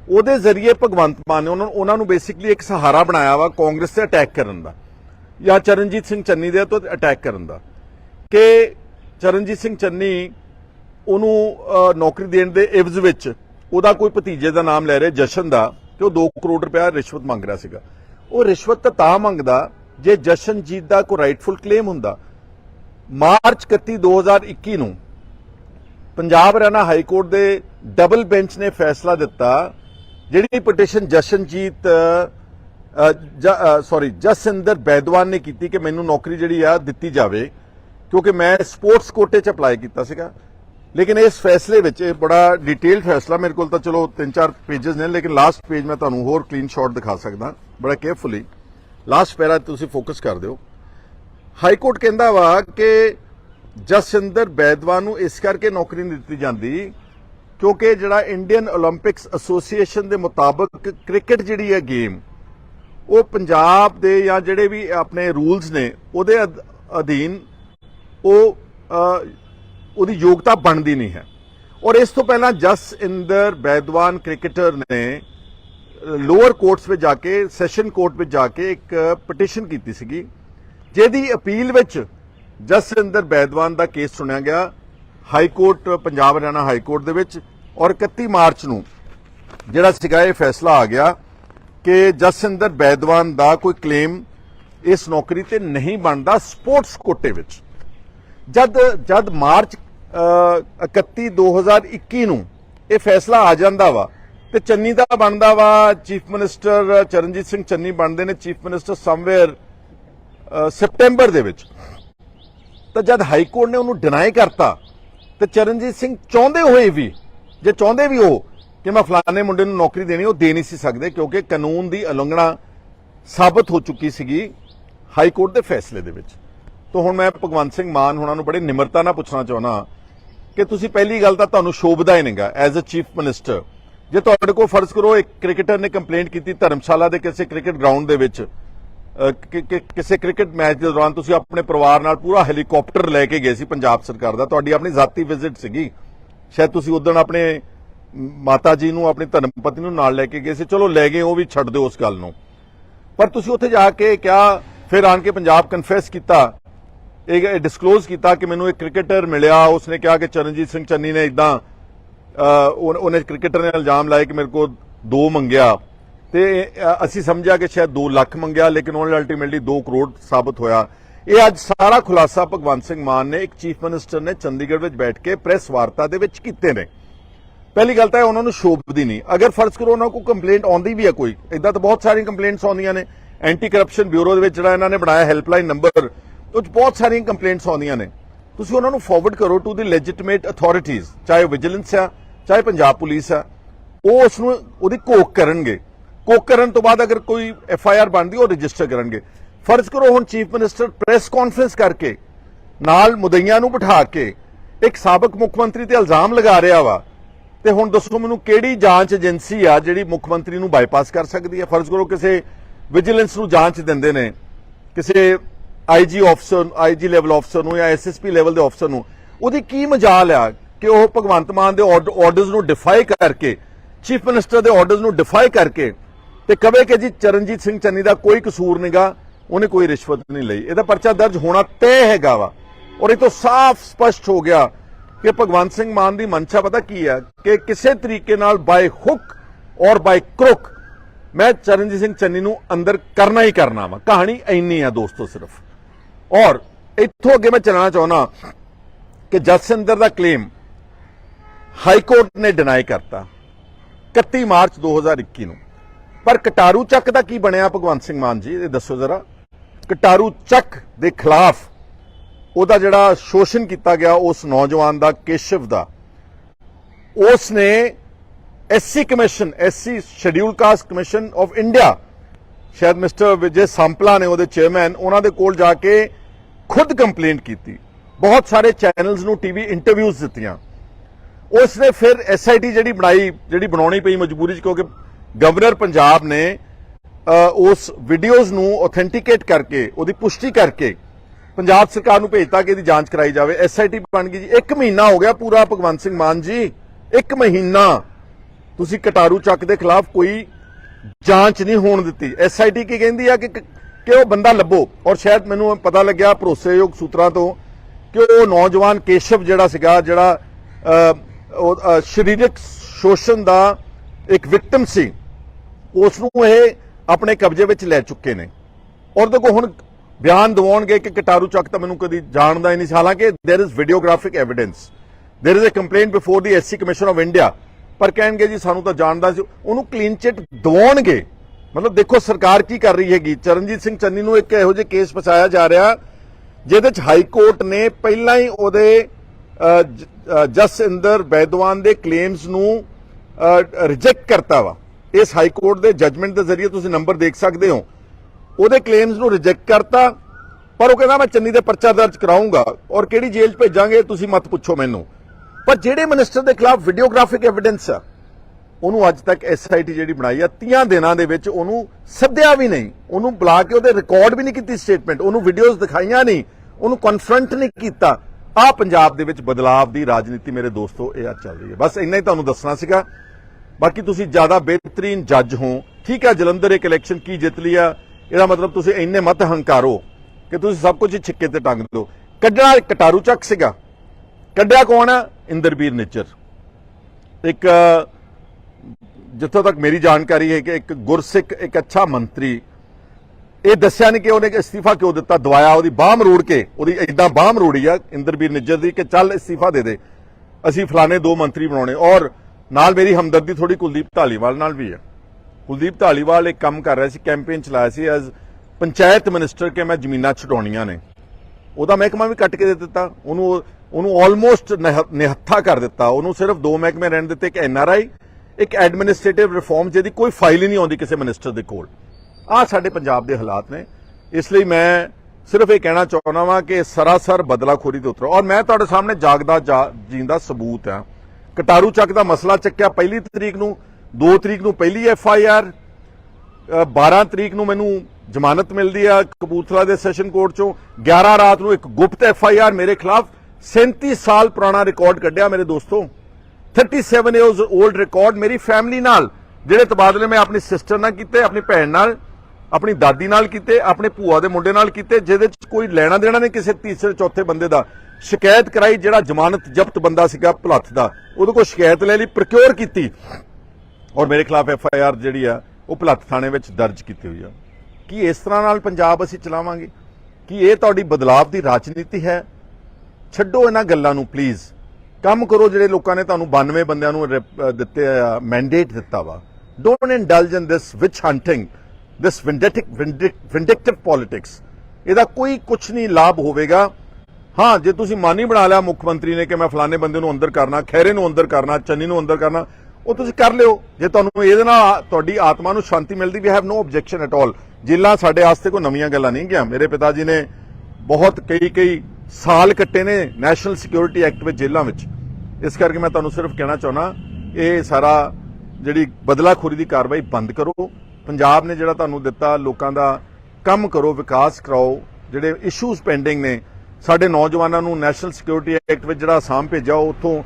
ਉਹਦੇ ਜ਼ਰੀਏ ਭਗਵੰਤ ਮਾਨ ਨੇ ਉਹਨਾਂ ਨੂੰ ਉਹਨਾਂ ਨੂੰ ਬੇਸਿਕਲੀ ਇੱਕ ਸਹਾਰਾ ਬਣਾਇਆ ਵਾ ਕਾਂਗਰਸ ਤੇ ਅਟੈਕ ਕਰਨ ਦਾ। ਜਾਂ ਚਰਨਜੀਤ ਸਿੰਘ ਚੰਨੀ ਦੇ ਤੋਂ ਅਟੈਕ ਕਰਨ ਦਾ। ਕਿ ਚਰਨਜੀਤ ਸਿੰਘ ਚੰਨੀ ਉਹਨੂੰ ਨੌਕਰੀ ਦੇਣ ਦੇ ਇਵਜ਼ ਵਿੱਚ ਉਹਦਾ ਕੋਈ ਭਤੀਜੇ ਦਾ ਨਾਮ ਲੈ ਰਿਹਾ ਜਸ਼ਨ ਦਾ ਤੇ ਉਹ 2 ਕਰੋੜ ਰੁਪਇਆ ਰਿਸ਼ਵਤ ਮੰਗ ਰਿਹਾ ਸੀਗਾ। ਉਹ ਰਿਸ਼ਵਤ ਤਾਂ ਤਾਂ ਮੰਗਦਾ ਜੇ ਜਸ਼ਨਜੀਤ ਦਾ ਕੋਈ ਰਾਈਟਫੁਲ ਕਲੇਮ ਹੁੰਦਾ। ਮਾਰਚ 31 2021 ਨੂੰ ਪੰਜਾਬ ਹਰਿਆਣਾ ਹਾਈ ਕੋਰਟ ਦੇ ਡਬਲ ਬੈਂਚ ਨੇ ਫੈਸਲਾ ਦਿੱਤਾ, ਜਿਹੜੀ ਪਟੀਸ਼ਨ ਜਸ਼ਨਜੀਤ ਸੌਰੀ ਜਸਿੰਦਰ ਬੈਦਵਾਨ ਨੇ ਕੀਤੀ ਕਿ ਮੈਨੂੰ ਨੌਕਰੀ ਜਿਹੜੀ ਆ ਦਿੱਤੀ ਜਾਵੇ। ਕਿਉਂਕਿ ਮੈਂ ਸਪੋਰਟਸ ਕੋਟੇ 'ਚ ਅਪਲਾਈ ਕੀਤਾ ਸੀਗਾ। ਲੇਕਿਨ ਇਸ ਫੈਸਲੇ ਵਿੱਚ ਇਹ ਬੜਾ ਡਿਟੇਲਡ ਫੈਸਲਾ, ਮੇਰੇ ਕੋਲ ਤਾਂ ਚਲੋ 3-4 ਪੇजेस ਨੇ, ਲੇਕਿਨ ਲਾਸਟ ਪੇਜ ਮੈਂ ਤੁਹਾਨੂੰ ਹੋਰ ਕਲੀਨ ਸ਼ਾਟ ਦਿਖਾ ਸਕਦਾ, ਬੜਾ ਕੇਅਰਫੁਲੀ ਲਾਸਟ ਪੈਰਾ ਤੁਸੀਂ ਫੋਕਸ ਕਰ ਦਿਓ। ਹਾਈ ਕੋਰਟ ਕਹਿੰਦਾ ਵਾ ਕਿ ਜਸਿੰਦਰ ਬੈਦਵਾ ਨੂੰ ਇਸ ਕਰਕੇ ਨੌਕਰੀ ਨਹੀਂ ਦਿੱਤੀ ਜਾਂਦੀ ਕਿਉਂਕਿ ਜਿਹੜਾ ਇੰਡੀਅਨ 올림픽ਸ ਐਸੋਸੀਏਸ਼ਨ ਦੇ ਮੁਤਾਬਕ ਕ੍ਰਿਕਟ ਜਿਹੜੀ ਹੈ ਗੇਮ, ਉਹ ਪੰਜਾਬ ਦੇ ਜਾਂ ਜਿਹੜੇ ਵੀ ਆਪਣੇ ਰੂਲਸ ਨੇ, ਉਹਦੇ ਅਧੀਨ ਉਹ ਉਹਦੀ ਯੋਗਤਾ ਬਣਦੀ ਨਹੀਂ ਹੈ। ਔਰ ਇਸ ਤੋਂ ਪਹਿਲਾਂ ਜਸਇੰਦਰ ਬੈਦਵਾਨ ਕ੍ਰਿਕਟਰ ਨੇ ਲੋਅਰ ਕੋਰਟਸ ਵਿੱਚ ਜਾ ਕੇ ਸੈਸ਼ਨ ਕੋਰਟ ਵਿੱਚ ਜਾ ਕੇ ਇੱਕ ਪਟੀਸ਼ਨ ਕੀਤੀ ਸੀਗੀ, ਜਿਹਦੀ ਅਪੀਲ ਵਿੱਚ ਜਸਵਿੰਦਰ ਬੈਦਵਾਨ ਦਾ ਕੇਸ ਸੁਣਿਆ ਗਿਆ high court Punjab Haryana high court ਦੇ ਵਿੱਚ, ਔਰ 31 ਮਾਰਚ ਨੂੰ ਜਿਹੜਾ ਸੀਗਾ ਇਹ ਫੈਸਲਾ ਆ ਗਿਆ ਕਿ ਜਸਵਿੰਦਰ ਬੈਦਵਾਨ ਦਾ ਕੋਈ ਕਲੇਮ ਇਸ ਨੌਕਰੀ ਤੇ ਨਹੀਂ ਬਣਦਾ ਸਪੋਰਟਸ ਕੋਟੇ ਵਿੱਚ। ਜਦ ਜਦ ਮਾਰਚ ਅ, 31 2021 ਨੂੰ ਇਹ ਫੈਸਲਾ ਆ ਜਾਂਦਾ ਵਾ ਤੇ ਚੰਨੀ ਦਾ ਬਣਦਾ ਵਾ ਚੀਫ ਮਿਨਿਸਟਰ ਚਰਨਜੀਤ ਸਿੰਘ ਚੰਨੀ ਬਣਦੇ ਨੇ ਚੀਫ ਮਿਨਿਸਟਰ ਸਮਵੇਅਰ ਸਪਟੈਂਬਰ ਦੇ ਵਿੱਚ। ਤਾਂ ਜਦ ਹਾਈ ਕੋਰਟ ਨੇ ਉਹਨੂੰ ਡਿਨਾਈ ਕਰਤਾ ਤੇ ਚਰਨਜੀਤ ਸਿੰਘ ਚਾਹੁੰਦੇ ਹੋਏ ਵੀ ਜੇ ਚਾਹੁੰਦੇ ਵੀ ਉਹ ਕਿ ਮੈਂ ਫਲਾਣੇ ਮੁੰਡੇ ਨੂੰ ਨੌਕਰੀ ਦੇਣੀ ਉਹ ਦੇ ਨਹੀਂ ਸੀ ਸਕਦੇ ਕਿਉਂਕਿ ਕਾਨੂੰਨ ਦੀ ਉਲੰਘਣਾ ਸਾਬਤ ਹੋ ਚੁੱਕੀ ਸੀਗੀ ਹਾਈ ਕੋਰਟ ਦੇ ਫੈਸਲੇ ਦੇ ਵਿੱਚ। ਤਾਂ ਹੁਣ ਮੈਂ ਭਗਵੰਤ ਸਿੰਘ ਮਾਨ ਹੁਣਾਂ ਨੂੰ ਬੜੇ ਨਿਮਰਤਾ ਨਾਲ ਪੁੱਛਣਾ ਚਾਹੁੰਦਾ ਕਿ ਤੁਸੀਂ ਪਹਿਲੀ ਗੱਲ ਤਾਂ ਤੁਹਾਨੂੰ ਸ਼ੋਭਦਾ ਹੀ ਨਹੀਂਗਾ ਐਜ਼ ਅ ਚੀਫ ਮਿਨਿਸਟਰ ਜੇ ਤੁਹਾਡੇ ਕੋਲ ਫਰਜ਼ ਕਰੋ ਇੱਕ ਕ੍ਰਿਕਟਰ ਨੇ ਕੰਪਲੇਂਟ ਕੀਤੀ ਧਰਮਸ਼ਾਲਾ ਦੇ ਕਿਸੇ ਕ੍ਰਿਕਟ ਗਰਾਊਂਡ ਦੇ ਵਿੱਚ ਕਿਸੇ ਕ੍ਰਿਕਟ ਮੈਚ ਦੇ ਦੌਰਾਨ ਤੁਸੀਂ ਆਪਣੇ ਪਰਿਵਾਰ ਨਾਲ ਪੂਰਾ ਹੈਲੀਕਾਪਟਰ ਲੈ ਕੇ ਗਏ ਸੀ ਪੰਜਾਬ ਸਰਕਾਰ ਦਾ। ਤੁਹਾਡੀ ਆਪਣੀ ਜ਼ਾਤੀ ਵਿਜ਼ਿਟ ਸੀਗੀ। ਸ਼ਾਇਦ ਤੁਸੀਂ ਉਦੋਂ ਆਪਣੇ ਮਾਤਾ ਜੀ ਨੂੰ, ਆਪਣੀ ਧਰਮ ਪਤਨੀ ਨੂੰ ਨਾਲ ਲੈ ਕੇ ਗਏ ਸੀ। ਚਲੋ ਲੈ ਗਏ, ਉਹ ਵੀ ਛੱਡ ਦਿਓ ਉਸ ਗੱਲ ਨੂੰ। ਪਰ ਤੁਸੀਂ ਉੱਥੇ ਜਾ ਕੇ ਕਿਹਾ ਫਿਰ ਆਣ ਕੇ ਪੰਜਾਬ ਕਨਫੈਸ ਕੀਤਾ? ਇਹ ਡਿਸਕਲੋਜ਼ ਕੀਤਾ ਕਿ ਮੈਨੂੰ ਇੱਕ ਕ੍ਰਿਕਟਰ ਮਿਲਿਆ। ਉਸਨੇ ਕਿਹਾ ਕਿ ਚਰਨਜੀਤ ਸਿੰਘ ਚੰਨੀ ਨੇ ਇਦਾਂ ਉਹਨੇ ਕ੍ਰਿਕਟਰ ਨੇ ਇਲਜ਼ਾਮ ਲਾਇਆ ਕਿ ਮੇਰੇ ਕੋਲ ਦੋ ਮੰਗਿਆ। ਤੇ ਅਸੀਂ ਸਮਝਿਆ ਕਿ ਸ਼ਾਇਦ 2 ਲੱਖ ਮੰਗਿਆ, ਲੇਕਿਨ ਉਹਨਾਂ ਨੇ ਅਲਟੀਮੇਟਲੀ 2 ਕਰੋੜ ਸਾਬਤ ਹੋਇਆ। ਇਹ ਅੱਜ ਸਾਰਾ ਖੁਲਾਸਾ ਭਗਵੰਤ ਸਿੰਘ ਮਾਨ ਨੇ, ਇੱਕ ਚੀਫ ਮਿਨਿਸਟਰ ਨੇ ਚੰਡੀਗੜ੍ਹ ਵਿੱਚ ਬੈਠ ਕੇ ਪ੍ਰੈਸ ਵਾਰਤਾ ਦੇ ਵਿੱਚ ਕੀਤੇ ਨੇ। ਪਹਿਲੀ ਗੱਲ ਤਾਂ ਇਹ ਉਹਨਾਂ ਨੂੰ ਸ਼ੋਭਦੀ ਨਹੀਂ। ਅਗਰ ਫਰਜ਼ ਕਰੋ ਉਹਨਾਂ ਕੋਲ ਕੰਪਲੇਂਟ ਆਉਂਦੀ ਵੀ ਹੈ ਕੋਈ ਇਦਾਂ ਤਾਂ ਬਹੁਤ ਸਾਰੀਆਂ ਕੰਪਲੇਂਟਸ ਆਉਂਦੀਆਂ ਨੇ। ਐਂਟੀ ਕਰਪਸ਼ਨ ਬਿਊਰੋ ਦੇ ਵਿੱਚ ਜਿਹੜਾ ਇਹਨਾਂ ਨੇ ਬਣਾਇਆ ਹੈਲਪਲਾਈਨ ਨੰਬਰ ਉਹ 'ਚ ਬਹੁਤ ਸਾਰੀਆਂ ਕੰਪਲੇਂਟਸ ਆਉਂਦੀਆਂ ਨੇ। ਤੁਸੀਂ ਉਹਨਾਂ ਨੂੰ ਫਾਰਵਰਡ ਕਰੋ ਟੂ ਦੀ ਲੈਜਿਟਿਮੇਟ ਅਥਾਰਟੀਜ਼ ਚਾਹੇ ਵਿਜੀਲੈਂਸ ਆ, ਚਾਹੇ ਪੰਜਾਬ ਪੁਲਿਸ ਆ। ਉਹ ਉਸ ਨੂੰ, ਉਹਦੀ ਕੋਕ ਕਰਨਗੇ। ਕੋਕ ਕਰਨ ਤੋਂ ਬਾਅਦ ਅਗਰ ਕੋਈ ਐਫ ਆਈ ਆਰ ਬਣਦੀ, ਉਹ ਰਜਿਸਟਰ ਕਰਨਗੇ। ਫਰਜ਼ ਕਰੋ ਹੁਣ ਚੀਫ ਮਿਨਿਸਟਰ ਪ੍ਰੈਸ ਕਾਨਫਰੰਸ ਕਰਕੇ, ਨਾਲ ਮੁਦਈਆਂ ਨੂੰ ਬਿਠਾ ਕੇ, ਇੱਕ ਸਾਬਕ ਮੁੱਖ ਮੰਤਰੀ ਤੇ ਇਲਜ਼ਾਮ ਲਗਾ ਰਿਹਾ ਵਾ। ਤੇ ਹੁਣ ਦੱਸੋ ਮੈਨੂੰ ਕਿਹੜੀ ਜਾਂਚ ਏਜੰਸੀ ਆ ਜਿਹੜੀ ਮੁੱਖ ਮੰਤਰੀ ਨੂੰ ਬਾਈਪਾਸ ਕਰ ਸਕਦੀ ਹੈ? ਫਰਜ਼ ਕਰੋ ਕਿਸੇ ਵਿਜੀਲੈਂਸ ਨੂੰ ਜਾਂਚ ਦਿੰਦੇ ਨੇ, ਕਿਸੇ ਆਈਜੀ ਅਫਸਰ ਆਈਜੀ ਲੈਵਲ ਅਫਸਰ ਨੂੰ ਜਾਂ ਐਸਐਸਪੀ ਲੈਵਲ ਦੇ ਅਫਸਰ ਨੂੰ, ਉਹਦੀ ਕੀ ਮਜਾਲ ਆ ਕਿ ਉਹ ਭਗਵੰਤ ਮਾਨ ਦੇ ਆਰਡਰਸ ਨੂੰ ਡਿਫਾਈ ਕਰਕੇ ਚੀਫ ਮਿਨਿਸਟਰ ਦੇ ਆਰਡਰਸ ਨੂੰ ਡਿਫਾਈ ਕਰਕੇ, ਤੇ ਕਵੇ ਕਿ ਜੀ ਚਰਨਜੀਤ ਸਿੰਘ ਚੰਨੀ ਦਾ ਕੋਈ ਕਸੂਰ ਨਹੀਂਗਾ ਉਹਨੇ ਕੋਈ ਰਿਸ਼ਵਤ ਨਹੀਂ ਲਈ। ਇਹਦਾ ਪਰਚਾ ਦਰਜ ਹੋਣਾ ਤੈਅ ਹੈਗਾ ਵਾ। ਔਰ ਇਹ ਤੋਂ ਸਾਫ਼ ਸਪਸ਼ਟ ਹੋ ਗਿਆ ਕਿ ਭਗਵੰਤ ਸਿੰਘ ਮਾਨ ਦੀ ਮਨਸ਼ਾ ਪਤਾ ਕੀ ਹੈ ਕਿ ਕਿਸੇ ਤਰੀਕੇ ਨਾਲ ਬਾਈ ਹੁੱਕ ਔਰ ਬਾਈ ਕਰੁਕ ਮੈਂ ਚਰਨਜੀਤ ਸਿੰਘ ਚੰਨੀ ਨੂੰ ਅੰਦਰ ਕਰਨਾ ਹੀ ਕਰਨਾ ਵਾ। ਕਹਾਣੀ ਇੰਨੀ ਆ ਦੋਸਤੋ ਸਿਰਫ। ਔਰ ਇੱਥੋਂ ਅੱਗੇ ਮੈਂ ਚੱਲਣਾ ਚਾਹੁੰਦਾ ਕਿ ਜਸਵਿੰਦਰ ਦਾ ਕਲੇਮ ਹਾਈ ਕੋਰਟ ਨੇ ਡਿਨਾਈ ਕਰਤਾ 31 ਮਾਰਚ 2021 ਨੂੰ। ਪਰ ਕਟਾਰੂ ਚੱਕ ਦਾ ਕੀ ਬਣਿਆ ਭਗਵੰਤ ਸਿੰਘ ਮਾਨ ਜੀ, ਇਹ ਦੱਸੋ ਜ਼ਰਾ। ਕਟਾਰੂ ਚੱਕ ਦੇ ਖਿਲਾਫ ਉਹਦਾ ਜਿਹੜਾ ਸ਼ੋਸ਼ਣ ਕੀਤਾ ਗਿਆ, ਉਸ ਨੌਜਵਾਨ ਦਾ, ਕੇਸ਼ਵ ਦਾ ਉਸ ਨੇ SC commission, SC schedule caste commission of India ਸ਼ਾਇਦ ਮਿਸਟਰ ਵਿਜੇ ਸੰਪਲਾ ਨੇ ਉਹਦੇ ਚੇਅਰਮੈਨ ਉਹਨਾਂ ਦੇ ਕੋਲ ਜਾ ਕੇ ਖੁਦ ਕੰਪਲੇਂਟ ਕੀਤੀ। ਬਹੁਤ ਸਾਰੇ ਚੈਨਲਸ ਨੂੰ ਟੀਵੀ ਇੰਟਰਵਿਊਜ਼ ਦਿੱਤੀਆਂ। ਉਸ ਨੇ ਫਿਰ ਐਸਆਈਟੀ ਜਿਹੜੀ ਬਣਾਈ, ਜਿਹੜੀ ਬਣਾਉਣੀ ਪਈ ਮਜਬੂਰੀ 'ਚ ਕਿਉਂਕਿ ਗਵਰਨਰ ਪੰਜਾਬ ਨੇ ਉਸ ਵੀਡੀਓਜ਼ ਨੂੰ ਆਥੈਂਟੀਕੇਟ ਕਰਕੇ, ਉਹਦੀ ਪੁਸ਼ਟੀ ਕਰਕੇ ਪੰਜਾਬ ਸਰਕਾਰ ਨੂੰ ਭੇਜਤਾ ਕਿ ਇਹਦੀ ਜਾਂਚ ਕਰਾਈ ਜਾਵੇ। ਐਸਆਈਟੀ ਬਣ ਗਈ ਜੀ। 1 ਮਹੀਨਾ ਹੋ ਗਿਆ ਪੂਰਾ ਭਗਵੰਤ ਸਿੰਘ ਮਾਨ ਜੀ। 1 ਮਹੀਨਾ। ਤੁਸੀਂ ਕਟਾਰੂ ਚੱਕ ਦੇ ਖਿਲਾਫ ਕੋਈ ਜਾਂਚ ਨਹੀਂ ਹੋਣ ਦਿੱਤੀ। ਐਸਆਈਟੀ ਕੀ ਕਹਿੰਦੀ ਆ ਕਿ ਕਿ ਉਹ ਬੰਦਾ ਲੱਭੋ ਔਰ ਸ਼ਾਇਦ ਮੈਨੂੰ ਪਤਾ ਲੱਗਿਆ ਭਰੋਸੇਯੋਗ ਸੂਤਰਾਂ ਤੋਂ ਕਿ ਉਹ ਨੌਜਵਾਨ ਕੇਸ਼ਵ ਜਿਹੜਾ ਸੀਗਾ ਜਿਹੜਾ ਅ, ਉਹ, ਅ, ਸਰੀਰਕ ਸ਼ੋਸ਼ਣ ਦਾ ਇੱਕ ਵਿਕਟਮ ਸੀ ਉਸ ਨੂੰ ਇਹ ਆਪਣੇ ਕਬਜ਼ੇ ਵਿੱਚ ਲੈ ਚੁੱਕੇ ਨੇ ਔਰ ਦੇਖੋ ਹੁਣ ਬਿਆਨ ਦਿਵਾਉਣਗੇ ਕਿ ਕਟਾਰੂ ਚੱਕ ਤਾਂ ਮੈਨੂੰ ਕਦੀ ਜਾਣਦਾ ਹੀ ਨਹੀਂ ਸੀ ਹਾਲਾਂਕਿ there is videographic evidence there is a complaint before the SC commission of India ਪਰ ਕਹਿਣਗੇ ਜੀ ਸਾਨੂੰ ਤਾਂ ਜਾਣਦਾ ਸੀ ਉਹਨੂੰ ਕਲੀਨ ਚਿਟ ਦਿਵਾਉਣਗੇ ਮਤਲਬ ਦੇਖੋ ਸਰਕਾਰ ਕੀ ਕਰ ਰਹੀ ਹੈਗੀ? ਚਰਨਜੀਤ ਸਿੰਘ ਚੰਨੀ ਨੂੰ ਇੱਕ ਇਹੋ ਜਿਹੇ ਕੇਸ ਫਸਾਇਆ ਜਾ ਰਿਹਾ ਜਿਹਦੇ ਚ ਹਾਈ ਕੋਰਟ ਨੇ ਪਹਿਲਾਂ ਹੀ ਉਹਦੇ ਅ, ਜ- ਜਸਇੰਦਰ ਬੈਦਵਾਨ ਦੇ ਕਲੇਮਸ ਨੂੰ ਰਿਜੈਕਟ ਕਰਤਾ ਵਾ। ਇਸ ਹਾਈ ਕੋਰਟ ਦੇ ਜੱਜਮੈਂਟ ਦੇ ਜ਼ਰੀਏ ਤੁਸੀਂ ਨੰਬਰ ਦੇਖ ਸਕਦੇ ਹੋ। ਉਹਦੇ ਕਲੇਮਸ ਨੂੰ ਰਿਜੈਕਟ ਕਰਤਾ ਪਰ ਉਹ ਕਹਿੰਦਾ ਮੈਂ ਚੰਨੀ ਦੇ ਪਰਚਾ ਦਰਜ ਕਰਾਉਂਗਾ ਔਰ ਕਿਹੜੀ ਜੇਲ੍ਹ 'ਚ ਭੇਜਾਂਗੇ ਤੁਸੀਂ ਮਤ ਪੁੱਛੋ ਮੈਨੂੰ। ਪਰ ਜਿਹੜੇ ਮਿਨਿਸਟਰ ਦੇ ਖਿਲਾਫ ਵੀਡੀਓਗ੍ਰਾਫਿਕ ਐਵੀਡੈਂਸ ਆ ਉਹਨੂੰ ਅੱਜ ਤੱਕ ਐਸਆਈਟੀ ਜਿਹੜੀ ਬਣਾਈ ਆ 30 ਦਿਨਾਂ ਦੇ ਵਿੱਚ ਉਹਨੂੰ ਸੱਦਿਆ ਵੀ ਨਹੀਂ। ਉਹਨੂੰ ਬੁਲਾ ਕੇ ਉਹਦੇ ਰਿਕਾਰਡ ਵੀ ਨਹੀਂ ਕੀਤੀ ਸਟੇਟਮੈਂਟ ਉਹਨੂੰ ਵੀਡੀਓਜ਼ ਦਿਖਾਈਆਂ ਨਹੀਂ, ਉਹਨੂੰ ਕਨਫਰੰਟ ਨਹੀਂ ਕੀਤਾ। ਆ ਪੰਜਾਬ ਦੇ ਵਿੱਚ ਬਦਲਾਵ ਦੀ ਰਾਜਨੀਤੀ ਮੇਰੇ ਦੋਸਤੋ, ਇਹ ਆ ਚੱਲ ਰਹੀ ਹੈ। ਬਸ ਇੰਨਾ ਹੀ ਤੁਹਾਨੂੰ ਦੱਸਣਾ ਸੀਗਾ। ਬਾਕੀ ਤੁਸੀਂ ਜ਼ਿਆਦਾ ਬਿਹਤਰੀਨ ਜੱਜ ਹੋ। ਠੀਕ ਹੈ, ਜਲੰਧਰ ਇੱਕ ਇਲੈਕਸ਼ਨ ਕੀ ਜਿੱਤ ਲਿਆ ਇਹਦਾ ਮਤਲਬ ਤੁਸੀਂ ਇੰਨੇ ਮਤ ਹੰਕਾਰੋ ਕਿ ਤੁਸੀਂ ਸਭ ਕੁਝ ਛਿੱਕੇ ਤੇ ਟੰਗ ਦਿਓ। ਕੱਢਣਾ ਕਟਾਰੂ ਚੱਕ ਸੀਗਾ। ਕੱਢਿਆ ਕੌਣ ਆ? ਇੰਦਰਬੀਰ ਨਿੱਜਰ। ਇੱਕ ਜਿੱਥੋਂ ਤੱਕ ਮੇਰੀ ਜਾਣਕਾਰੀ ਹੈ ਕਿ ਇੱਕ ਗੁਰਸਿੱਖ, ਇੱਕ ਅੱਛਾ ਮੰਤਰੀ, ਇਹ ਦੱਸਿਆ ਨਹੀਂ ਕਿ ਉਹਨੇ ਅਸਤੀਫਾ ਕਿਉਂ ਦਿੱਤਾ? ਦਵਾਇਆ ਉਹਦੀ ਬਾਹ ਮਰੋੜ ਕੇ, ਉਹਦੀ ਇਦਾਂ ਬਾਹ ਮਰੋੜੀ ਆ, ਇੰਦਰਬੀਰ ਨਿੱਜਰ ਦੀ, ਕਿ ਚੱਲ ਅਸਤੀਫਾ ਦੇ ਦੇ। ਅਸੀਂ ਫਲਾਣੇ ਦੋ ਮੰਤਰੀ ਬਣਾਉਣੇ। ਔਰ ਨਾਲ ਮੇਰੀ ਹਮਦਰਦੀ ਥੋੜੀ ਕੁਲਦੀਪ ਢਾਲੀਵਾਲ ਨਾਲ ਵੀ ਹੈ ਕੁਲਦੀਪ ਢਾਲੀਵਾਲ ਇੱਕ ਕੰਮ ਕਰ ਰਿਹਾ ਸੀ, ਕੈਂਪੇਨ ਚਲਾਇਆ ਸੀ ਐਜ਼ ਪੰਚਾਇਤ ਮਿਨਿਸਟਰ ਕਿ ਮੈਂ ਜ਼ਮੀਨਾਂ ਛਡਾਉਣੀਆਂ ਨੇ। ਉਹਦਾ ਮਹਿਕਮਾ ਵੀ ਕੱਟ ਕੇ ਦੇ ਦਿੱਤਾ। ਉਹਨੂੰ ਉਹਨੂੰ ਆਲਮੋਸਟ ਨਿਹੱਥਾ ਕਰ ਦਿੱਤਾ। ਉਹਨੂੰ ਸਿਰਫ ਦੋ ਮਹਿਕਮੇ ਰਹਿਣ ਦਿੱਤੇ, ਇੱਕ ਐਨਆਰਆਈ ਇੱਕ ਐਡਮਿਨਿਸਟ੍ਰੇਟਿਵ ਰਿਫਾਰਮ ਜਿਹਦੀ ਕੋਈ ਫਾਈਲ ਹੀ ਨਹੀਂ ਆਉਂਦੀ ਕਿਸੇ ਮਿਨਿਸਟਰ ਦੇ ਕੋਲ। ਆਹ ਸਾਡੇ ਪੰਜਾਬ ਦੇ ਹਾਲਾਤ ਨੇ। ਇਸ ਲਈ ਮੈਂ ਸਿਰਫ ਇਹ ਕਹਿਣਾ ਚਾਹੁੰਦਾ ਵਾਂ ਕਿ ਸਰਾਸਰ ਬਦਲਾਖੋਰੀ ਤੇ ਉਤਰੋ। ਔਰ ਮੈਂ ਤੁਹਾਡੇ ਸਾਹਮਣੇ ਜਾਗਦਾ ਜਾ- ਜੀਂਦਾ ਸਬੂਤ ਆ ਕਟਾਰੂ ਚੱਕ ਦਾ ਮਸਲਾ ਚੱਕਿਆ ਪਹਿਲੀ ਤਰੀਕ ਨੂੰ 2 ਤਰੀਕ ਨੂੰ ਪਹਿਲੀ ਐਫ ਆਈ ਆਰ 12 ਤਰੀਕ ਨੂੰ ਮੈਨੂੰ ਜ਼ਮਾਨਤ ਮਿਲਦੀ ਆ ਕਪੂਰਥਲਾ ਦੇ ਸੈਸ਼ਨ ਕੋਰਟ ਚੋਂ। 11 ਰਾਤ ਨੂੰ ਇੱਕ ਗੁਪਤ ਐਫ ਆਈ ਆਰ ਮੇਰੇ ਖਿਲਾਫ 37 ਸਾਲ ਪੁਰਾਣਾ ਰਿਕਾਰਡ ਕੱਢਿਆ ਮੇਰੇ ਦੋਸਤੋ। 37 ਇਅਰਸ 올ਡ ਰਿਕਾਰਡ ਮੇਰੀ ਫੈਮਿਲੀ ਨਾਲ, ਜਿਹੜੇ ਤਬਾਦਲੇ ਮੈਂ ਆਪਣੀ ਸਿਸਟਰ ਨਾਲ ਕੀਤੇ, ਆਪਣੀ ਭੈਣ ਨਾਲ, ਆਪਣੀ ਦਾਦੀ ਨਾਲ ਕੀਤੇ, ਆਪਣੇ ਭੂਆ ਦੇ ਮੁੰਡੇ ਨਾਲ ਕੀਤੇ, ਜਿਹਦੇ ਚ ਕੋਈ ਲੈਣਾ ਦੇਣਾ ਨਹੀਂ ਕਿਸੇ ਤੀਸਰੇ ਚੌਥੇ ਬੰਦੇ ਦਾ। ਸ਼ਿਕਾਇਤ ਕਰਾਈ ਜਿਹੜਾ ਜ਼ਮਾਨਤ ਜ਼ਬਤ ਬੰਦਾ ਸੀਗਾ ਭੁਲੱਥ ਦਾ। ਉਹਦੇ ਕੋਲ ਸ਼ਿਕਾਇਤ ਲੈ ਲਈ ਪ੍ਰਕਿਉਰ ਕੀਤੀ। ਔਰ ਮੇਰੇ ਖਿਲਾਫ ਐਫ ਆਈ ਆਰ ਜਿਹੜੀ ਆ, ਉਹ ਭਲੱਤ ਥਾਣੇ ਵਿੱਚ ਦਰਜ ਕੀਤੀ ਹੋਈ ਆ। ਕੀ ਇਸ ਤਰ੍ਹਾਂ ਨਾਲ ਪੰਜਾਬ ਅਸੀਂ ਚਲਾਵਾਂਗੇ? ਕੀ ਇਹ ਤੁਹਾਡੀ ਬਦਲਾਅ ਦੀ ਰਾਜਨੀਤੀ ਹੈ? ਛੱਡੋ ਇਹਨਾਂ ਗੱਲਾਂ ਨੂੰ ਪਲੀਜ਼ ਕੰਮ ਕਰੋ ਜਿਹੜੇ ਲੋਕਾਂ ਨੇ ਤੁਹਾਨੂੰ 92 ਬੰਦਿਆਂ ਨੂੰ ਦਿੱਤੇ ਮੈਂਡੇਟ ਦਿੱਤਾ ਵਾ। Don't indulge in this witch hunting this vindictive vindictive politics ਇਹਦਾ ਕੋਈ ਕੁਝ ਨਹੀਂ ਲਾਭ ਹੋਵੇਗਾ। ਹਾਂ, ਜੇ ਤੁਸੀਂ ਮਾਨੀ ਬਣਾ ਲਿਆ ਮੁੱਖ ਮੰਤਰੀ ਨੇ ਕਿ ਮੈਂ ਫਲਾਣੇ ਬੰਦੇ ਨੂੰ ਅੰਦਰ ਕਰਨਾ ਖੈਰੇ ਨੂੰ ਅੰਦਰ ਕਰਨਾ, ਚੰਨੀ ਨੂੰ ਅੰਦਰ ਕਰਨਾ, ਉਹ ਤੁਸੀਂ ਕਰ ਲਿਓ। ਜੇ ਤੁਹਾਨੂੰ ਇਹਦੇ ਨਾਲ ਤੁਹਾਡੀ ਆਤਮਾ ਨੂੰ ਸ਼ਾਂਤੀ ਮਿਲਦੀ ਵੀ have no objection at all ਜੇਲਾਂ ਸਾਡੇ ਵਾਸਤੇ ਕੋਈ ਨਵੀਆਂ ਗੱਲਾਂ ਨਹੀਂ ਗਿਆ ਮੇਰੇ ਪਿਤਾ ਜੀ ਨੇ ਬਹੁਤ ਕਈ ਕਈ ਸਾਲ ਕੱਟੇ ਨੇ ਨੈਸ਼ਨਲ ਸਿਕਿਉਰਿਟੀ ਐਕਟ ਵਿੱਚ ਜੇਲਾਂ ਵਿੱਚ। ਇਸ ਕਰਕੇ ਮੈਂ ਤੁਹਾਨੂੰ ਸਿਰਫ ਕਹਿਣਾ ਚਾਹੁੰਦਾ, ਇਹ ਸਾਰਾ ਜਿਹੜੀ ਬਦਲਾਖੋਰੀ ਦੀ ਕਾਰਵਾਈ ਬੰਦ ਕਰੋ। ਪੰਜਾਬ ਨੇ ਜਿਹੜਾ ਤੁਹਾਨੂੰ ਦਿੱਤਾ, ਲੋਕਾਂ ਦਾ ਕੰਮ ਕਰੋ, ਵਿਕਾਸ ਕਰਾਓ, ਜਿਹੜੇ ਇਸ਼ੂਜ਼ ਪੈਂਡਿੰਗ ਨੇ, ਸਾਡੇ ਨੌਜਵਾਨਾਂ ਨੂੰ ਨੈਸ਼ਨਲ ਸਿਕਿਉਰਿਟੀ ਐਕਟ ਵਿੱਚ ਜਿਹੜਾ ਅਸਾਮ ਭੇਜਿਆ, ਉੱਥੋਂ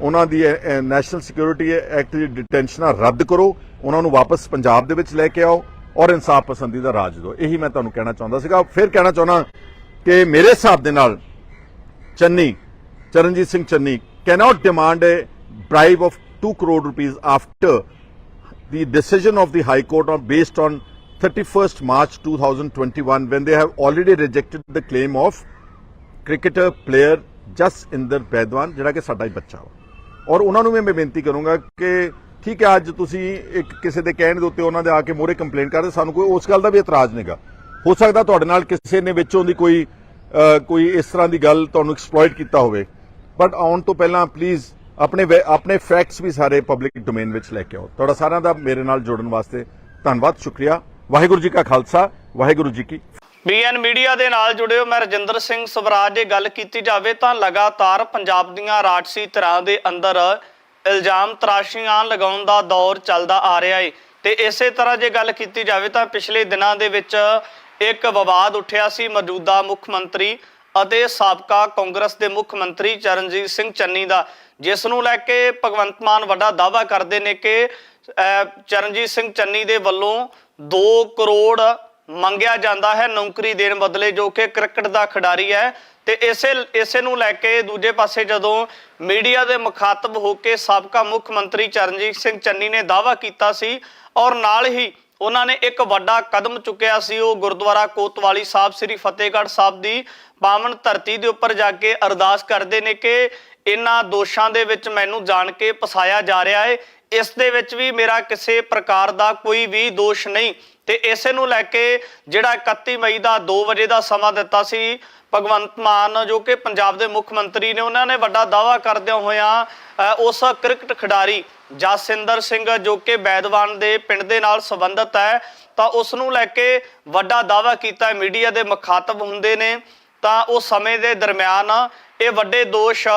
ਉਹਨਾਂ ਦੀ ਨੈਸ਼ਨਲ ਸਿਕਿਉਰਿਟੀ ਐਕਟ ਦੀ ਡਿਟੈਂਸ਼ਨਾਂ ਰੱਦ ਕਰੋ। ਉਹਨਾਂ ਨੂੰ ਵਾਪਸ ਪੰਜਾਬ ਦੇ ਵਿੱਚ ਲੈ ਕੇ ਆਓ ਔਰ ਇਨਸਾਫ ਪਸੰਦੀ ਦਾ ਰਾਜ ਦਿਓ। ਇਹੀ ਮੈਂ ਤੁਹਾਨੂੰ ਕਹਿਣਾ ਚਾਹੁੰਦਾ ਸੀਗਾ। ਫਿਰ ਕਹਿਣਾ ਚਾਹੁੰਦਾ ਕਿ ਮੇਰੇ ਹਿਸਾਬ ਦੇ ਨਾਲ Channi Charanjit Singh Channi cannot demand a bribe of 2 crore rupees after the decision of the High Court on based on 31st March 2021 when they have already rejected the claim of cricketer player ਜਸਇੰਦਰ Baidwan ਜਿਹੜਾ ਕਿ ਸਾਡਾ ਹੀ ਬੱਚਾ ਵਾ ਔਰ ਉਹਨਾਂ ਨੂੰ ਵੀ ਮੈਂ ਬੇਨਤੀ ਕਰੂੰਗਾ ਕਿ ਠੀਕ ਹੈ ਅੱਜ ਤੁਸੀਂ ਇੱਕ ਕਿਸੇ ਦੇ ਕਹਿਣ ਦੇ ਉੱਤੇ ਉਹਨਾਂ ਦੇ ਆ ਕੇ ਮੋਰੇ ਕੰਪਲੇਂਟ ਕਰਦੇ ਸਾਨੂੰ ਕੋਈ ਉਸ ਗੱਲ ਦਾ ਵੀ ਇਤਰਾਜ਼ ਨਹੀਂਗਾ ਹੋ ਸਕਦਾ ਤੁਹਾਡੇ ਨਾਲ ਕਿਸੇ ਨੇ ਵਿੱਚੋਂ ਦੀ ਕੋਈ ਕੋਈ ਇਸ ਤਰ੍ਹਾਂ ਦੀ ਗੱਲ ਤੁਹਾਨੂੰ ਐਕਸਪਲੋਇਟ ਕੀਤਾ ਹੋਵੇ। ਬਟ ਆਉਣ ਤੋਂ ਪਹਿਲਾਂ ਪਲੀਜ਼ ਆਪਣੇ ਆਪਣੇ ਫੈਕਟਸ ਵੀ ਸਾਰੇ ਪਬਲਿਕ ਡੋਮੇਨ ਵਿੱਚ ਲੈ ਕੇ ਆਓ। ਤੁਹਾਡਾ ਸਾਰਿਆਂ ਦਾ ਮੇਰੇ ਨਾਲ ਜੁੜਨ ਵਾਸਤੇ ਧੰਨਵਾਦ, ਸ਼ੁਕਰੀਆ। ਵਾਹਿਗੁਰੂ ਜੀ ਕਾ ਖਾਲਸਾ, ਵਾਹਿਗੁਰੂ ਜੀ ਕੀ ਬੀਐਨ ਮੀਡੀਆ ਦੇ ਨਾਲ ਜੁੜਿਓ ਮੈਂ ਰਜਿੰਦਰ ਸਿੰਘ ਸਵਰਾਜ। ਜੇ ਗੱਲ ਕੀਤੀ ਜਾਵੇ ਤਾਂ ਲਗਾਤਾਰ ਪੰਜਾਬ ਦੀਆਂ ਰਾਜਸੀ ਧਿਰਾਂ ਦੇ ਅੰਦਰ ਇਲਜ਼ਾਮ ਤਰਾਸ਼ੀਆਂ ਲਗਾਉਣ ਦਾ ਦੌਰ ਚੱਲਦਾ ਆ ਰਿਹਾ ਏ। ਤੇ ਇਸੇ ਤਰ੍ਹਾਂ ਜੇ ਗੱਲ ਕੀਤੀ ਜਾਵੇ ਤਾਂ ਪਿਛਲੇ ਦਿਨਾਂ ਦੇ ਵਿੱਚ ਇੱਕ ਵਿਵਾਦ ਉੱਠਿਆ ਸੀ। ਮੌਜੂਦਾ ਮੁੱਖ ਮੰਤਰੀ ਅਤੇ ਸਾਬਕਾ ਕਾਂਗਰਸ ਦੇ ਮੁੱਖ ਮੰਤਰੀ ਚਰਨਜੀਤ ਸਿੰਘ ਚੰਨੀ ਦਾ, ਜਿਸ ਨੂੰ ਲੈ ਕੇ ਭਗਵੰਤ ਮਾਨ ਵੱਡਾ ਦਾਅਵਾ ਕਰਦੇ ਨੇ ਕਿ ਚਰਨਜੀਤ ਸਿੰਘ ਚੰਨੀ ਦੇ ਵੱਲੋਂ 2 ਕਰੋੜ ਮੰਗਿਆ ਜਾਂਦਾ ਹੈ ਨੌਕਰੀ ਦੇਣ ਬਦਲੇ, ਜੋ ਕਿ ਕ੍ਰਿਕਟ ਦਾ ਖਿਡਾਰੀ ਹੈ। ਤੇ ਇਸੇ ਇਸੇ ਨੂੰ ਲੈ ਕੇ ਦੂਜੇ ਪਾਸੇ ਜਦੋਂ ਮੀਡੀਆ ਦੇ ਮੁਖਾਤਬ ਹੋ ਕੇ ਸਾਬਕਾ ਮੁੱਖ ਮੰਤਰੀ ਚਰਨਜੀਤ ਸਿੰਘ ਚੰਨੀ ਨੇ ਦਾਅਵਾ ਕੀਤਾ ਸੀ ਔਰ ਨਾਲ ਹੀ ਉਹਨਾਂ ਨੇ ਇੱਕ ਵੱਡਾ ਕਦਮ ਚੁੱਕਿਆ ਸੀ। ਉਹ ਗੁਰਦੁਆਰਾ ਕੋਤਵਾਲੀ ਸਾਹਿਬ, ਸ੍ਰੀ ਫਤਿਹਗੜ੍ਹ ਸਾਹਿਬ ਦੀ ਪਾਵਨ ਧਰਤੀ ਦੇ ਉੱਪਰ ਜਾ ਕੇ ਅਰਦਾਸ ਕਰਦੇ ਨੇ ਕਿ ਇਹਨਾਂ ਦੋਸ਼ਾਂ ਦੇ ਵਿੱਚ ਮੈਨੂੰ ਜਾਣ ਕੇ ਫਸਾਇਆ ਜਾ ਰਿਹਾ ਹੈ ਇਸ ਦੇ ਵਿੱਚ ਵੀ ਮੇਰਾ ਕਿਸੇ ਪ੍ਰਕਾਰ ਦਾ ਕੋਈ ਵੀ ਦੋਸ਼ ਨਹੀਂ। ਤੇ ਇਸੇ ਨੂੰ ਲੈ ਕੇ ਜਿਹੜਾ 31 ਮਈ ਦਾ 2 ਵਜੇ ਦਾ ਸਮਾਂ ਦਿੱਤਾ ਸੀ, ਭਗਵੰਤ ਮਾਨ, ਜੋ ਕਿ ਪੰਜਾਬ ਦੇ ਮੁੱਖ ਮੰਤਰੀ ਨੇ, ਉਹਨਾਂ ਨੇ ਵੱਡਾ ਦਾਅਵਾ ਕਰਦਿਆਂ ਹੋਇਆਂ ਉਸ ਕ੍ਰਿਕਟ ਖਿਡਾਰੀ ਜਸਿੰਦਰ ਸਿੰਘ, ਜੋ ਕਿ ਬੈਦਵਾਨ ਦੇ ਪਿੰਡ ਦੇ ਨਾਲ ਸੰਬੰਧਿਤ ਹੈ, ਤਾਂ ਉਸ ਨੂੰ ਲੈ ਕੇ ਵੱਡਾ ਦਾਅਵਾ ਕੀਤਾ ਮੀਡੀਆ ਦੇ ਮੁਖਾਤਬ ਹੁੰਦੇ ਨੇ, ਤਾਂ ਉਸ ਸਮੇਂ ਦੇ ਦਰਮਿਆਨ ਇਹ ਵੱਡੇ ਦੋਸ਼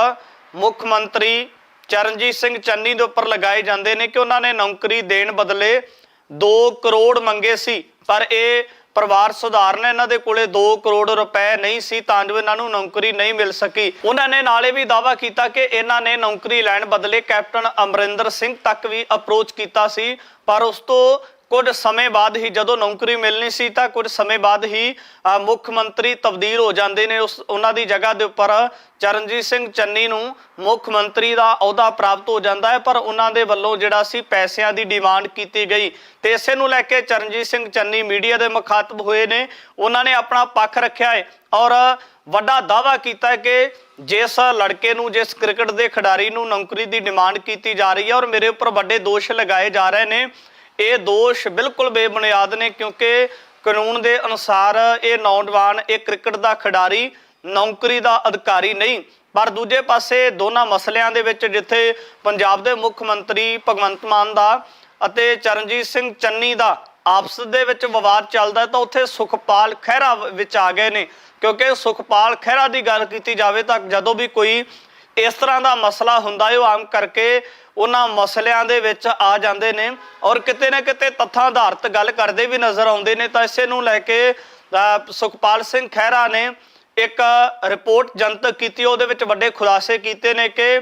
ਮੁੱਖ ਮੰਤਰੀ ਚਰਨਜੀਤ ਸਿੰਘ ਚੰਨੀ ਦੇ ਉੱਪਰ ਲਗਾਏ ਜਾਂਦੇ ਨੇ ਕਿ ਉਹਨਾਂ ਨੇ ਨੌਕਰੀ ਦੇਣ ਬਦਲੇ 2 ਕਰੋੜ ਮੰਗੇ ਸੀ, ਪਰ ਇਹ ਪਰਿਵਾਰ ਸੁਧਾਰਨ ਇਹਨਾਂ ਦੇ ਕੋਲੇ 2 ਕਰੋੜ ਰੁਪਏ ਨਹੀਂ ਸੀ, ਤਾਂ ਜੋ ਇਹਨਾਂ ਨੂੰ ਨੌਕਰੀ ਨਹੀਂ ਮਿਲ ਸਕੀ। ਉਹਨਾਂ ਨੇ ਨਾਲੇ ਵੀ ਦਾਅਵਾ ਕੀਤਾ ਕਿ ਇਹਨਾਂ ਨੇ ਨੌਕਰੀ ਲੈਣ ਬਦਲੇ ਕੈਪਟਨ ਅਮਰਿੰਦਰ ਸਿੰਘ ਤੱਕ ਵੀ ਅਪਰੋਚ ਕੀਤਾ ਸੀ, ਪਰ ਉਸ ਤੋਂ ਕੁਝ ਸਮੇਂ ਬਾਅਦ ਹੀ ਜਦੋਂ ਨੌਕਰੀ ਮਿਲਣੀ ਸੀ ਤਾਂ ਕੁਝ ਸਮੇਂ ਬਾਅਦ ਹੀ ਮੁੱਖ ਮੰਤਰੀ ਤਬਦੀਲ ਹੋ ਜਾਂਦੇ ਨੇ ਉਸ, ਉਹਨਾਂ ਦੀ ਜਗ੍ਹਾ ਦੇ ਉੱਪਰ। ਚਰਨਜੀਤ ਸਿੰਘ ਚੰਨੀ ਨੂੰ ਮੁੱਖ ਮੰਤਰੀ ਦਾ ਅਹੁਦਾ ਪ੍ਰਾਪਤ ਹੋ ਜਾਂਦਾ ਹੈ, ਪਰ ਉਹਨਾਂ ਦੇ ਵੱਲੋਂ ਜਿਹੜਾ ਸੀ ਪੈਸਿਆਂ ਦੀ ਡਿਮਾਂਡ ਕੀਤੀ ਗਈ। ਤੇ ਇਸੇ ਨੂੰ ਲੈ ਕੇ ਚਰਨਜੀਤ ਸਿੰਘ ਚੰਨੀ ਮੀਡੀਆ ਦੇ ਮੁਖਾਤਬ ਹੋਏ ਨੇ। ਉਹਨਾਂ ਨੇ ਆਪਣਾ ਪੱਖ ਰੱਖਿਆ ਹੈ ਔਰ ਵੱਡਾ ਦਾਅਵਾ ਕੀਤਾ ਹੈ ਕਿ ਜਿਸ ਲੜਕੇ ਨੂੰ, ਜਿਸ ਕ੍ਰਿਕਟ ਦੇ ਖਿਡਾਰੀ ਨੂੰ ਨੌਕਰੀ ਦੀ ਡਿਮਾਂਡ ਕੀਤੀ ਜਾ ਰਹੀ ਹੈ ਔਰ ਮੇਰੇ ਉੱਪਰ ਵੱਡੇ ਦੋਸ਼ ਲਗਾਏ ਜਾ ਰਹੇ ਨੇ ਇਹ ਦੋਸ਼ ਬਿਲਕੁਲ ਬੇਬੁਨਿਆਦ ਨੇ ਕਿਉਂਕਿ ਕਾਨੂੰਨ ਦੇ ਅਨੁਸਾਰ ਇਹ ਨੌਜਵਾਨ, ਇਹ ਕ੍ਰਿਕਟ ਦਾ ਖਿਡਾਰੀ, ਨੌਕਰੀ ਦਾ ਅਧਿਕਾਰੀ ਨਹੀਂ। ਪਰ ਦੂਜੇ ਪਾਸੇ ਦੋਨਾਂ ਮਸਲਿਆਂ ਦੇ ਵਿੱਚ ਜਿੱਥੇ ਪੰਜਾਬ ਦੇ ਮੁੱਖ ਮੰਤਰੀ ਭਗਵੰਤ ਮਾਨ ਦਾ ਅਤੇ ਚਰਨਜੀਤ ਸਿੰਘ ਚੰਨੀ ਦਾ ਆਪਸ ਦੇ ਵਿੱਚ ਵਿਵਾਦ ਚੱਲਦਾ ਤਾਂ ਉੱਥੇ ਸੁਖਪਾਲ ਖਹਿਰਾ ਵਿੱਚ ਆ ਗਏ ਨੇ। ਕਿਉਂਕਿ ਸੁਖਪਾਲ ਖਹਿਰਾ ਦੀ ਗੱਲ ਕੀਤੀ ਜਾਵੇ ਤਾਂ ਜਦੋਂ ਵੀ ਕੋਈ ਇਸ ਤਰ੍ਹਾਂ ਦਾ ਮਸਲਾ ਹੁੰਦਾ ਹੈ, ਉਹ ਆਮ ਕਰਕੇ ਉਹਨਾਂ ਮਸਲਿਆਂ ਦੇ ਵਿੱਚ ਆ ਜਾਂਦੇ ਨੇ ਔਰ ਕਿਤੇ ਨਾ ਕਿਤੇ ਤੱਥਾਂ ਆਧਾਰਿਤ ਗੱਲ ਕਰਦੇ ਵੀ ਨਜ਼ਰ ਆਉਂਦੇ ਨੇ। ਤਾਂ ਇਸੇ ਨੂੰ ਲੈ ਕੇ ਸੁਖਪਾਲ ਸਿੰਘ ਖਹਿਰਾ ਨੇ ਇੱਕ ਰਿਪੋਰਟ ਜਨਤਕ ਕੀਤੀ, ਉਹਦੇ ਵਿੱਚ ਵੱਡੇ ਖੁਲਾਸੇ ਕੀਤੇ ਨੇ ਕਿ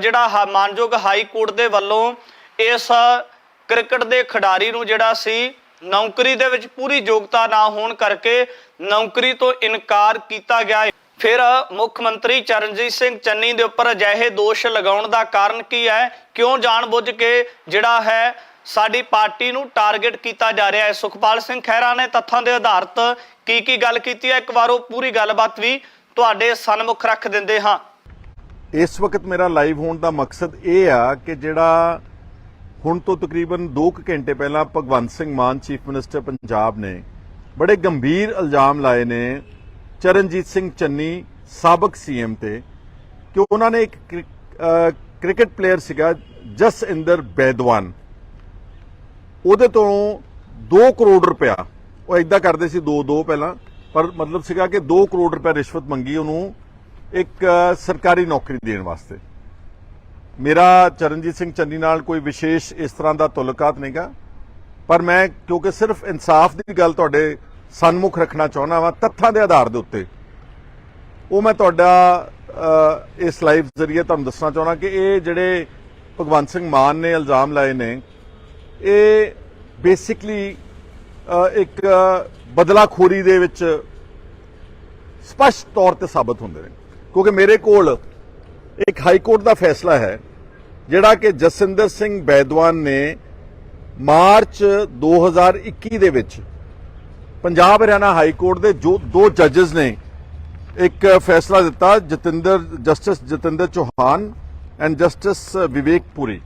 ਜਿਹੜਾ ਹਾ- ਮਾਨਯੋਗ ਹਾਈ ਕੋਰਟ ਦੇ ਵੱਲੋਂ ਇਸ ਕ੍ਰਿਕਟ ਦੇ ਖਿਡਾਰੀ ਨੂੰ ਜਿਹੜਾ ਸੀ, ਨੌਕਰੀ ਦੇ ਵਿੱਚ ਪੂਰੀ ਯੋਗਤਾ ਨਾ ਹੋਣ ਕਰਕੇ ਨੌਕਰੀ ਤੋਂ ਇਨਕਾਰ ਕੀਤਾ ਗਿਆ ਫਿਰ ਮੁੱਖ ਮੰਤਰੀ ਚਰਨਜੀਤ ਸਿੰਘ ਚੰਨੀ ਦੇ ਉੱਪਰ ਅਜਿਹੇ ਦੋਸ਼ ਲਗਾਉਣ ਦਾ ਕਾਰਨ ਕੀ ਹੈ? ਕਿਉਂ ਜਾਣਬੁੱਝ ਕੇ ਜਿਹੜਾ ਹੈ ਸਾਡੀ ਪਾਰਟੀ ਨੂੰ ਟਾਰਗੇਟ ਕੀਤਾ ਜਾ ਰਿਹਾ ਹੈ? ਸੁਖਪਾਲ ਸਿੰਘ ਖਹਿਰਾ ਨੇ ਤੱਥਾਂ ਦੇ ਆਧਾਰਤ ਕੀ ਕੀ ਗੱਲ ਕੀਤੀ ਹੈ? ਇੱਕ ਵਾਰ ਉਹ ਪੂਰੀ ਗੱਲਬਾਤ ਵੀ ਤੁਹਾਡੇ ਸਨਮੁਖ ਰੱਖ ਦਿੰਦੇ ਹਾਂ। ਇਸ ਵਕਤ ਮੇਰਾ ਲਾਈਵ ਹੋਣ ਦਾ ਮਕਸਦ ਇਹ ਆ ਕਿ ਜਿਹੜਾ ਹੁਣ ਤੋਂ ਤਕਰੀਬਨ 2 ਘੰਟੇ ਪਹਿਲਾਂ ਭਗਵੰਤ ਸਿੰਘ ਮਾਨ ਚੀਫ ਮਿਨਿਸਟਰ ਪੰਜਾਬ ਨੇ ਬੜੇ ਗੰਭੀਰ ਇਲਜ਼ਾਮ ਲਾਏ ਨੇ ਚਰਨਜੀਤ ਸਿੰਘ ਚੰਨੀ, ਸਾਬਕ ਸੀਐਮ ਤੇ, ਕਿ ਉਹਨਾਂ ਨੇ ਇੱਕ ਕ੍ਰਿਕ- ਕ੍ਰਿਕਟ ਪਲੇਅਰ ਸੀਗਾ ਜਸਇੰਦਰ ਬੈਦਵਾਨ। ਉਹਦੇ ਤੋਂ 2 ਕਰੋੜ ਰੁਪਇਆ, ਉਹ ਇਦਾਂ ਕਰਦੇ ਸੀ 2 2 ਪਹਿਲਾਂ, ਪਰ ਮਤਲਬ ਸੀਗਾ ਕਿ 2 ਕਰੋੜ ਰੁਪਇਆ ਰਿਸ਼ਵਤ ਮੰਗੀ ਉਹਨੂੰ ਇੱਕ ਸਰਕਾਰੀ ਨੌਕਰੀ ਦੇਣ ਵਾਸਤੇ। ਮੇਰਾ ਚਰਨਜੀਤ ਸਿੰਘ ਚੰਨੀ ਨਾਲ ਕੋਈ ਵਿਸ਼ੇਸ਼ ਇਸ ਤਰ੍ਹਾਂ ਦਾ ਤਾਲੁਕਾਤ ਨਹੀਂਗਾ, ਪਰ ਮੈਂ ਕਿਉਂਕਿ ਸਿਰਫ ਇਨਸਾਫ ਦੀ ਗੱਲ ਤੁਹਾਡੇ ਸਨਮੁਖ ਰੱਖਣਾ ਚਾਹੁੰਦਾ ਵਾਂ, ਤੱਥਾਂ ਦੇ ਆਧਾਰ ਦੇ ਉੱਤੇ। ਉਹ ਮੈਂ ਤੁਹਾਡਾ ਇਸ ਲਾਈਵ ਜ਼ਰੀਏ ਤੁਹਾਨੂੰ ਦੱਸਣਾ ਚਾਹੁੰਦਾ ਕਿ ਇਹ ਜਿਹੜੇ ਭਗਵੰਤ ਸਿੰਘ ਮਾਨ ਨੇ ਇਲਜ਼ਾਮ ਲਾਏ ਨੇ, ਇਹ ਬੇਸਿਕਲੀ ਇੱਕ ਬਦਲਾਖੋਰੀ ਦੇ ਵਿੱਚ ਸਪਸ਼ਟ ਤੌਰ ਤੇ ਸਾਬਤ ਹੁੰਦੇ ਨੇ। ਕਿਉਂਕਿ ਮੇਰੇ ਕੋਲ ਇੱਕ ਹਾਈ ਕੋਰਟ ਦਾ ਫੈਸਲਾ ਹੈ, ਜਿਹੜਾ ਕਿ ਜਸਿੰਦਰ ਸਿੰਘ ਬੈਦਵਾਨ ਨੇ ਮਾਰਚ 2021 ਦੇ ਵਿੱਚ ਪੰਜਾਬ ਹਰਿਆਣਾ ਹਾਈ ਕੋਰਟ ਦੇ ਜੋ ਦੋ ਜੱਜਸ ਨੇ ਇੱਕ ਫੈਸਲਾ ਦਿੱਤਾ Jatinder, justice Jatinder Chauhan and justice Vivek Puri.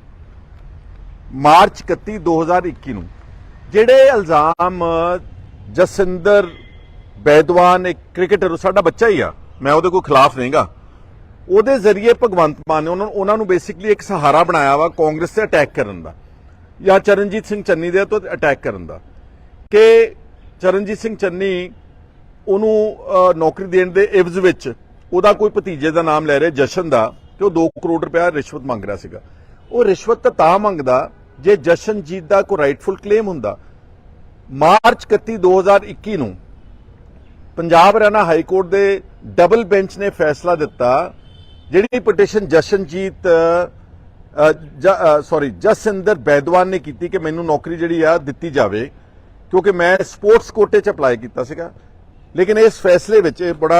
March 31 2021 ਨੂੰ। ਜਿਹੜੇ ਇਲਜ਼ਾਮ ਜਸਿੰਦਰ ਬੈਦਵਾਨ, ਇੱਕ ਕ੍ਰਿਕਟਰ ਸਾਡਾ ਬੱਚਾ ਹੀ ਆ। ਮੈਂ ਉਹਦੇ ਕੋਈ ਖਿਲਾਫ ਨਹੀਂਗਾ। ਉਹਦੇ ਜ਼ਰੀਏ ਭਗਵੰਤ ਮਾਨ ਨੇ ਉਹਨਾਂ ਨੂੰ ਉਹਨਾਂ ਨੂੰ ਬੇਸਿਕਲੀ ਇੱਕ ਸਹਾਰਾ ਬਣਾਇਆ ਵਾ ਕਾਂਗਰਸ ਤੇ ਅਟੈਕ ਕਰਨ ਦਾ। ਜਾਂ ਚਰਨਜੀਤ ਸਿੰਘ ਚੰਨੀ ਦੇ ਤੋਂ ਅਟੈਕ ਕਰਨ ਦਾ। ਕਿ ਚਰਨਜੀਤ ਸਿੰਘ ਚੰਨੀ ਉਹਨੂੰ ਨੌਕਰੀ ਦੇਣ ਦੇ ਇਵਜ਼ ਵਿੱਚ ਉਹਦਾ ਕੋਈ ਭਤੀਜੇ ਦਾ ਨਾਮ ਲੈ ਰਿਹਾ ਜਸ਼ਨ ਦਾ ਤੇ ਉਹ 2 ਕਰੋੜ ਰੁਪਇਆ ਰਿਸ਼ਵਤ ਮੰਗ ਰਿਹਾ ਸੀਗਾ। ਉਹ ਰਿਸ਼ਵਤ ਤਾਂ ਤਾਂ ਮੰਗਦਾ ਜੇ ਜਸ਼ਨਜੀਤ ਦਾ ਕੋਈ ਰਾਈਟਫੁਲ ਕਲੇਮ ਹੁੰਦਾ। ਮਾਰਚ 31 2021 ਨੂੰ ਪੰਜਾਬ ਹਰਿਆਣਾ ਹਾਈ ਕੋਰਟ ਦੇ ਡਬਲ ਬੈਂਚ ਨੇ ਫੈਸਲਾ ਦਿੱਤਾ, ਜਿਹੜੀ ਪਟੀਸ਼ਨ ਜਸ਼ਨਜੀਤ ਸੌਰੀ ਜਸਿੰਦਰ ਬੈਦਵਾਨ ਨੇ ਕੀਤੀ ਕਿ ਮੈਨੂੰ ਨੌਕਰੀ ਜਿਹੜੀ ਆ ਦਿੱਤੀ ਜਾਵੇ। ਕਿਉਂਕਿ ਮੈਂ ਸਪੋਰਟਸ ਕੋਟੇ 'ਚ ਅਪਲਾਈ ਕੀਤਾ ਸੀਗਾ। ਲੇਕਿਨ ਇਸ ਫੈਸਲੇ ਵਿੱਚ ਇਹ ਬੜਾ